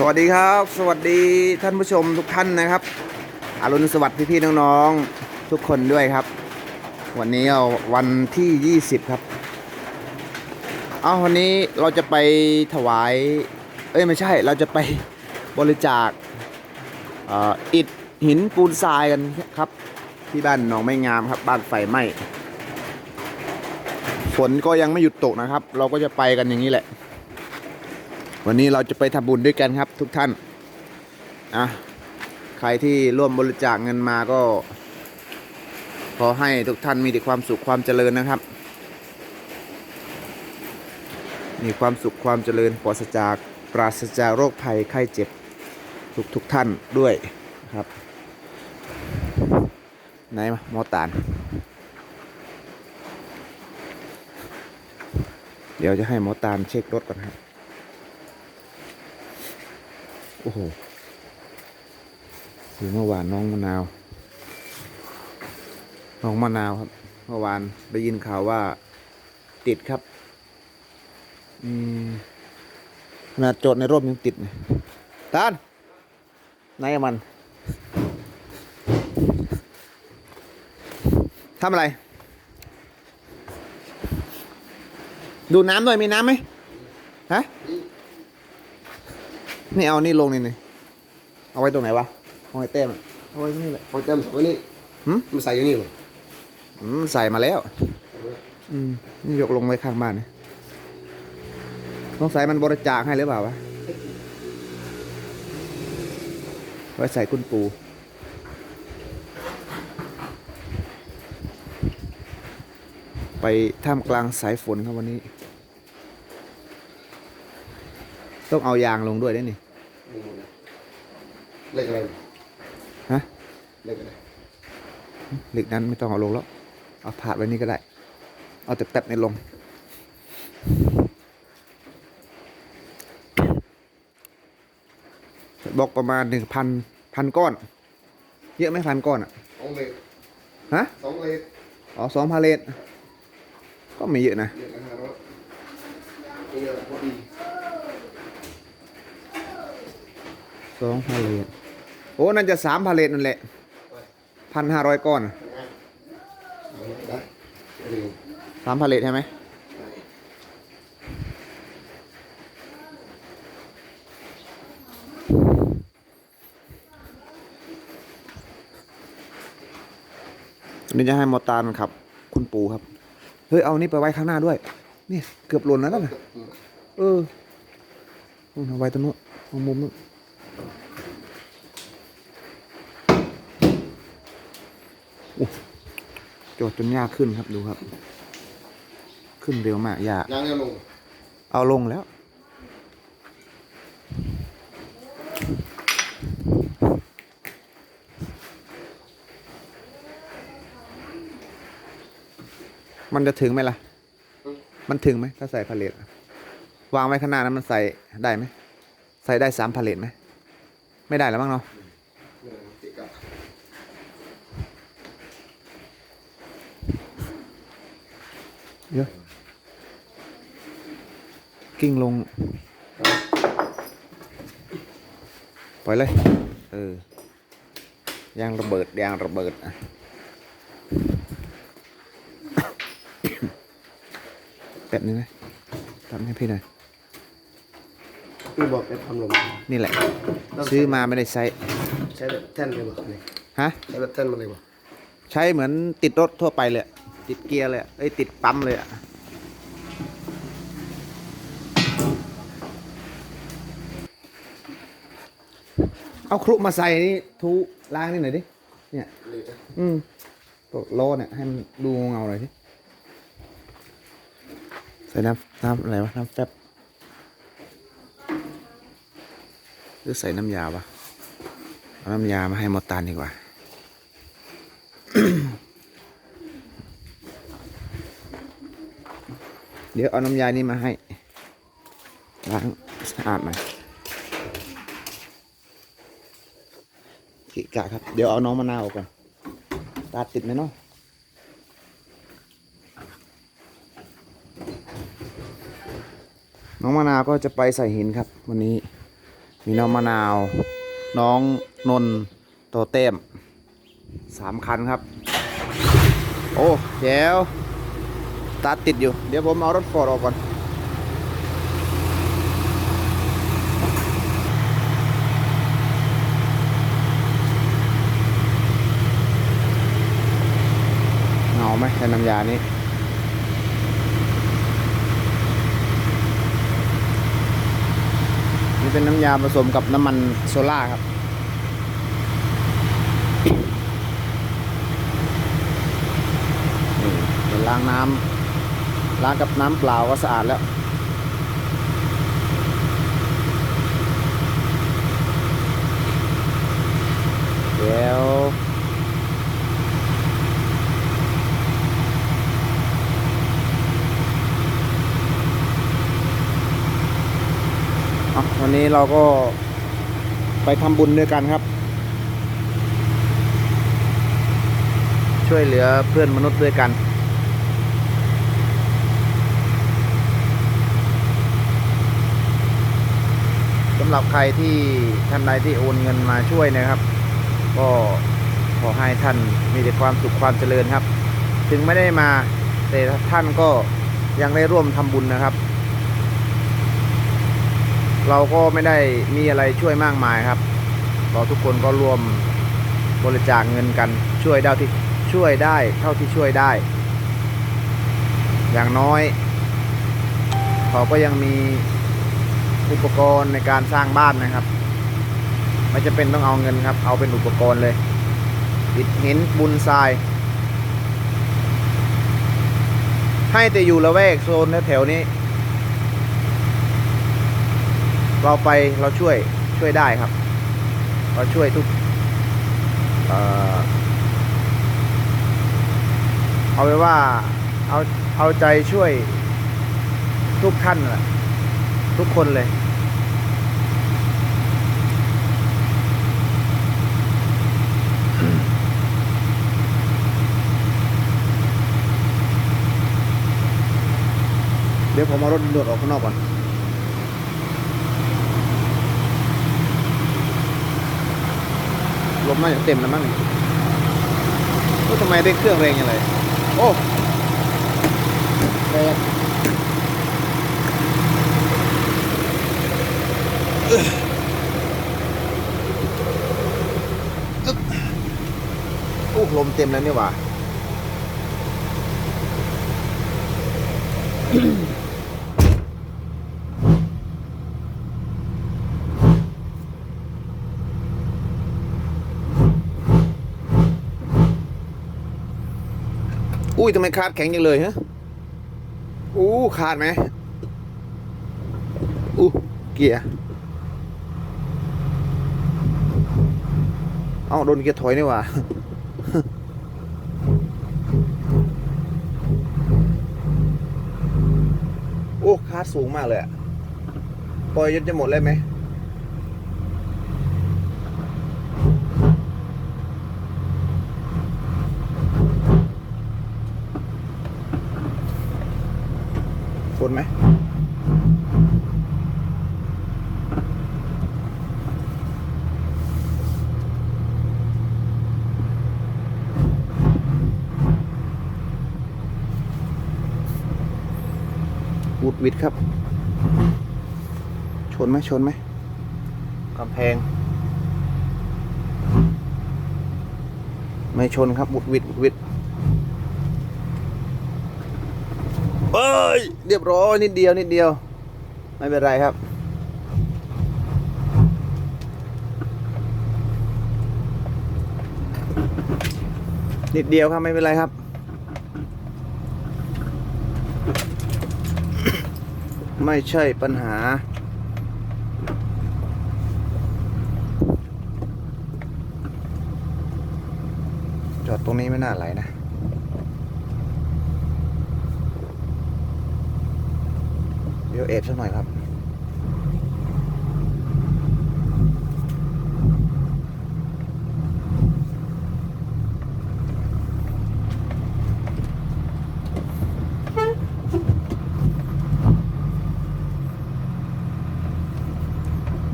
สวัสดีครับ สวัสดีท่านผู้ชมทุกท่านนะครับอรุณสวัสดิ์พี่ๆน้องๆทุกคนด้วยครับ วันนี้เอาวันที่ 20 ครับเอาวันนี้เราจะไปถวาย เอ้ยไม่ใช่เราจะไปบริจาคอ่ออิฐหินปูนทรายกันครับ ที่บ้านหนองไม่งามครับ บ้านไฟไหม้ฝนก็ยังไม่หยุดตกนะครับ เราก็จะไปกันอย่างนี้แหละ วันนี้เราจะไปทำบุญด้วยกันครับ ทุกท่านอะใครที่ร่วมบริจาคเงินมาก็ ขอให้ทุกท่านมีแต่ความสุขความเจริญนะครับ มีความสุขความเจริญปราศจากปราศจากโรคภัยไข้เจ็บทุกทุกท่านด้วยครับไหนมาหมอตาล เดี๋ยวจะให้หมอตาลเช็ครถก่อนครับ โอ้โหคือเมื่อวานน้องมะนาว น้องมะนาวครับ เมื่อวานได้ยินข่าวว่า ติดครับ อืมขนาดโจทย์ในร่มยังติดเลยตานไหนอะมันทำอะไร ดูน้ำหน่อยมีน้ำไหมฮะ นี่เอานี่ลงนี่นี่เอาไว้ตรงไหนวะเอาไว้เต้มอะเอาไว้ตรงนี่แหละของเต็มวันนี้หืมมันใส่อยู่นี่หมดอืมใส่มาแล้ว อืมนี่ยกลงไว้ข้างบ้านนี่สงสัยมันบริจาคให้หรือเปล่าวะไว้ใส่คุณปูไปท่ามกลางสายฝนครับวันนี้ ต้องเอายางลงด้วยได้นี่เล็กอะไรฮะเล็กอะไรเหล็กนั้นไม่ต้องเอาลงแล้ว เอาผาดไว้นี่ก็ได้ เอาแตะๆในลง บอกประมาณหนึ่งพันพันก้อน เยอะไหมพันก้อนอะสองเล็กฮะสองเล็กอ๋อสองพาเลทก็ไม่เยอะนะเล็กนะฮะรถนี่ก็พอดี สองพาเลทโอ้นั่นจะสามพาเลทนั่นแหละพันห้าร้อยก้อนสามพาเลทใช่ไหมนนี้จะให้มอตาลครับ คุณปู่ครับ เฮ้ย เอานี่ไปไว้ข้างหน้าด้วย นี่เกือบหล่นแล้วนะเออเอาไว้ตรงนู้นตรงมุมนู้นโอ้โจทย์จนยากขึ้นครับดูครับ ขึ้นเร็วมากยากยางเนี่ยลงเอาลงแล้ว มันจะถึงไหมล่ะ มันถึงไหมถ้าใส่พาเลทอะวางไว้ข้างหน้านั้นมันใส่ได้ไหม ใส่ได้สามพาเลทไหม ไม่ได้แล้วมั้งเนาะ ติดกับ เยอะ กิ้งลง ปล่อยเลย เออยางระเบิดยางระเบิดอะแบบนี้ไหมทำให้พี่หน่อยพี่บอกจะทำลงนี่แหละ ซื้อมาไม่ได้ใช้ ใช้แบบแท่นเลยบ่นี่ฮะ ใช้แบบแท่นมาเลยบ่ใช้เหมือนติดรถทั่วไปเลยอะติดเกียร์เลยอะเอ้ยติดปั๊มเลยอะ เอาครุมาใส่นี่ทูล้างนี่หน่อยดิ เนี่ยเลยจ้ะอืมตัวโล่เนี่ยให้มันดูเงาหน่อยสิใส่น้ำน้ำอะไรวะ น้ำแฟบหรือใส่น้ำยาปะเอาน้ำยามาให้มอตานดีกว่าเดี๋ยวเอาน้ำยานี้มาให้ล้างสะอาดหน่อย กิกะครับ เดี๋ยวเอาน้องมะนาวก่อนตาติดไหมเนาะน้องมะนาวก็จะไปใส่หินครับ วันนี้มีน้องมะนาว น้องนนท์โตเต้มสามคันครับ โอ้แจ๋วตาติดอยู่ เดี๋ยวผมเอารถฟอร์ดออกก่อน เหงา ไหมใช้น้ำยานี้นี่เป็นน้ำยาผสมกับน้ำมันโซล่าครับนี่เดี๋ยวล้างน้ำล้างกับน้ำเปล่าก็สะอาดแล้วเดี๋ยว วันนี้เราก็ไปทำบุญด้วยกันครับ ช่วยเหลือเพื่อนมนุษย์ด้วยกัน สำหรับใครที่ท่านใดที่โอนเงินมาช่วยนะครับ ก็ขอให้ท่านมีแต่ความสุขความเจริญครับ ถึงไม่ได้มาแต่ท่านก็ยังได้ร่วมทำบุญนะครับ เราก็ไม่ได้มีอะไรช่วยมากมายครับ เราทุกคนก็รวมบริจาคเงินกันช่วยได้ที่ช่วยได้เท่าที่ช่วยได้ อย่างน้อย เขาก็ยังมีอุปกรณ์ในการสร้างบ้านนะครับ ไม่จะเป็นต้องเอาเงินครับ เอาเป็นอุปกรณ์เลยอิฐหินบุญทราย ให้แต่อยู่ละแวกโซนแถวๆนี้ เราไปเราช่วยช่วยได้ครับ เราช่วยทุกเอาไว้ว่าเอาเอาใจช่วยทุกท่านแหละทุกคนเลยเดี๋ยวผมเอารถด่วนออกข้างนอกก่อน มน่าจะเต็มแล้วมั้งนี่โอ้ทำไมได้เครื่องแรงอย่างไรโอ้แรงอ้ยอึ๊บโอ้ลมเต็มแล้วนี่หว่า อุ้ยทำไมคาดแข็งจังเลยฮะอู้ขาดไหมอู้เกียร์เอ้าโดนเกียร์ถอยนี่หว่าโอ้คาดสูงมากเลยอะปล่อยจนจะหมดเลยไหม วุดวิดครับ ชนไหมชนไหมกำแพง ไม่ชนครับวุดวิดวุดวิดเอ้ย เรียบร้อย นิดเดียว นิดเดียว ไม่เป็นไรครับ นิดเดียวครับ ไม่เป็นไรครับ ไม่ใช่ปัญหา จอดตรงนี้ไม่น่าไหลนะเดี๋ยวเอฟสักหน่อยครับ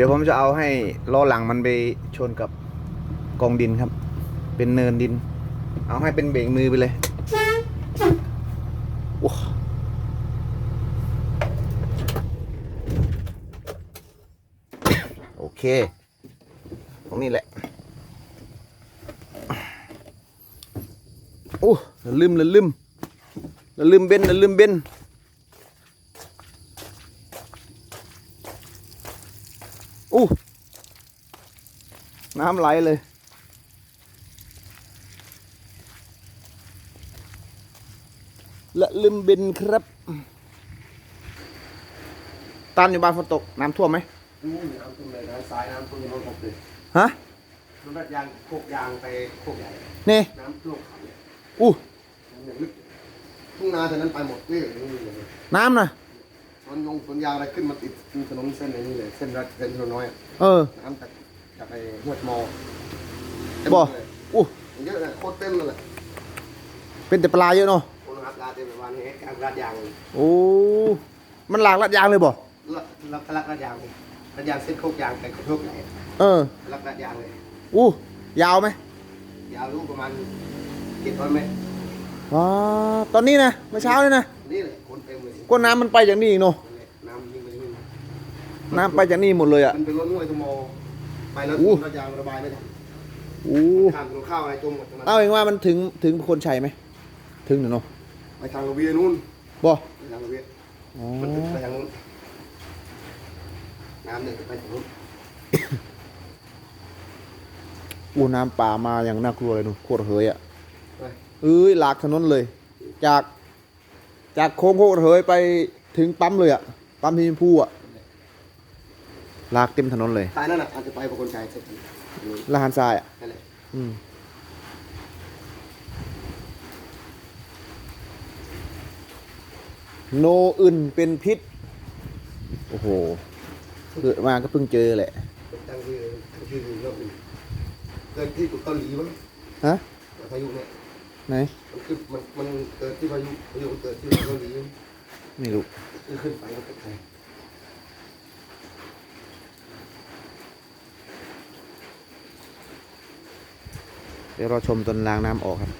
ดี๋ยวผมจะเอาให้ล้อหลังมันไปชนกับกองดินครับ เป็นเนินดิน เอาให้เป็นเบรกมือไปเลยโอ้โอเค ตรงนี้แหละโอ้ละลืมลืมลืมเบนละลืมเบนอู้ น้ำไหลเลยละลืมเบนครับ ตันอยู่บ้านฝนตก น้ำท่วมไหมนู่นน้ำท่วมเลยน้ำซ้ายน้ำท่วมรถหกเลยฮะรถยางโคกยางไปโคกใหญ่นี่น้ำท่วมขังเนี่ยอู้น้ำอย่างลึกทุ่งนาแถวนั้นไปหมดนี่เลยนี่เลยน้ำนะสวนยงสวนยางอะไรขึ้นมาติดถนนเส้นนี้เลยเส้นรัดเส้นถนนน้อยอะเออ น้ำจาก จากไอ้ห้วยมอเต็มบ่เลยอู้เยอะเลยโคตรเต็มเลยแหละเป็นแต่ปลาเยอะเนาะคนรับลาเต็มไปวันนี้การรัดยางเลยโอ้มันหลากลัดยางเลยบ่รัดรัดรัดรัดยางเลยรัดยางเส้นโคกยางไปโคกใหญ่เออรัดรัดยางเลยอู้ยาวไหมยาวรู้ประมาณเจ็ดร้อยเมตรอ๋อตอนนี้นะเมื่อเช้าเลยนะนี่เลยคนเต็มเลยก็น้ำมันไปจากนี่อีกเนาะน้ำยิงไปนี่น้ำไปจากนี่หมดเลยอะมันเป็นรถห้วยทมอ ไปแล้วอู้รัดยางระบายไม่ทันอู้ข้ามถนนข้าวอะไรจมหมดตรงนั้นเอาเองว่ามันถึงถึงคนชัยไหม ถึงเนอะเนาะไปทางระเวียนู่นบ่ไปทางระเวียอ๋อมันไปทางนู้นน้ำเนี่ยไปทางนู้นอู้น้ำป่ามาอย่างน่ากลัวเลยนู่นโคตรเฮยอะไปเอ้ยหลากถนนเลย จาก จากโค้งโคตรเฮยไปถึงปั๊มเลยอะปั๊มที่ชมพูอะ ลากเต็มถนนเลย ตายนั่นน่ะอาจจะไปประคนชัยเสร็จละหันทรายอะนั่นแหละอืมโนอื่นเป็นพิษ โอ้โห เกิดมาก็เพิ่งเจอแหละ ตั้งชื่อตั้งชื่อโลกอื่นเกิดที่เกาหลีมั้งฮะ พายุเนี่ยไหน มันขึ้นมันมันเกิดที่พายุพายุมันเกิดที่เกาหลีไม่รู้มันขึ้นไปมันเป็นไทย ดี๋ยวเราชมตอนล้างน้ำออกครับ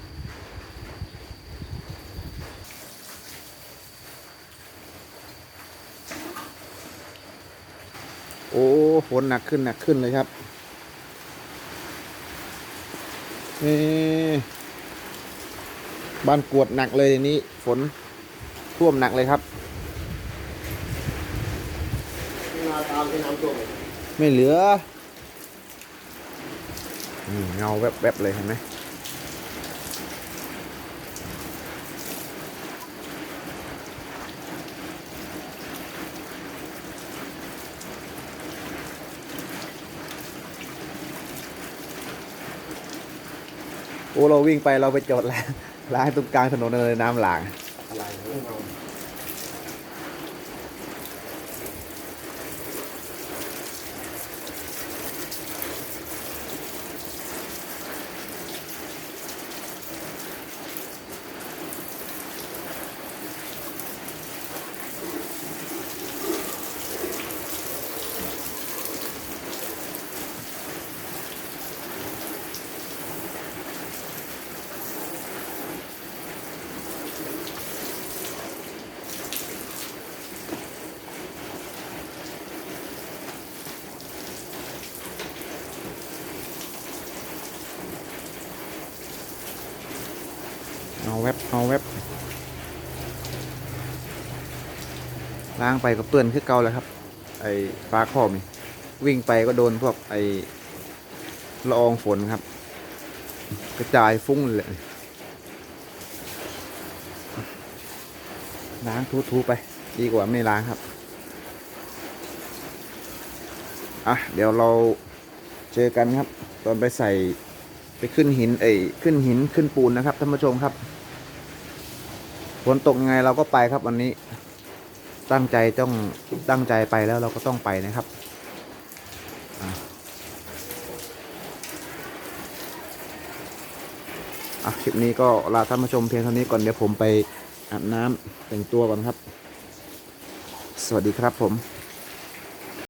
โอ้ฝนหนักขึ้นหนักขึ้นเลยครับนี่บ้านกวดหนักเลยทีนี้ ฝนท่วมหนักเลยครับ ไม่เหลือ อืมเงาแวบๆเลยเห็นไหมโอ้เราวิ่งไปเราไปจอดแล้วล้างตรงกลางถนนเลยน้ำหลาก เอาแวบเอาแวบล้างไปก็เปื้อนคือเก่าแล้วครับ ไอ้ฟ้าคอบนี่วิ่งไปก็โดนพวกไอ้ละอองฝนครับ กระจายฟุ้งเลยล้างทูๆไป ดีกว่าไม่ล้างครับ อะ เดี๋ยวเราเจอกันครับ ตอนไปใส่ไปขึ้นหินเอ้ขึ้นหินขึ้นปูนนะครับท่านผู้ชมครับ ฝนตกยังไงเราก็ไปครับวันนี้ตั้งใจต้องตั้งใจไปแล้วเราก็ต้องไปนะครับอะคลิปนี้ก็ลาท่านผู้ชมเพียงเท่านี้ก่อนเดี๋ยวผมไปอาบน้ำแต่งตัวก่อนครับ สวัสดีครับผม